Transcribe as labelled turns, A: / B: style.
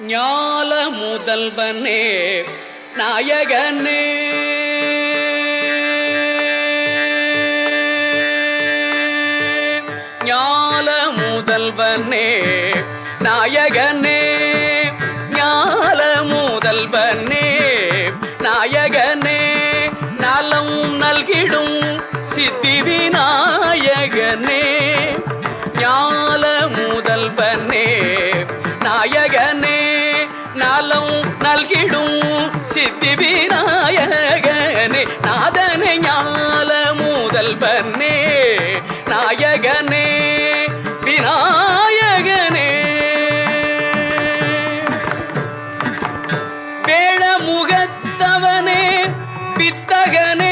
A: ஞால முதல்வனே நாயகனே. ஞால முதல்வனே நாயகனே. ஞால முதல்வனே நாயகனே. நலம் நல்கிடும் சித்தி விநாயகனே ஞால முதல்வனே நல்கிடும் சித்தி விநாயகனே நாதனை ஞால முதல்வனே நாயகனே விநாயகனே வேளமுகத்தவனே வித்தகனே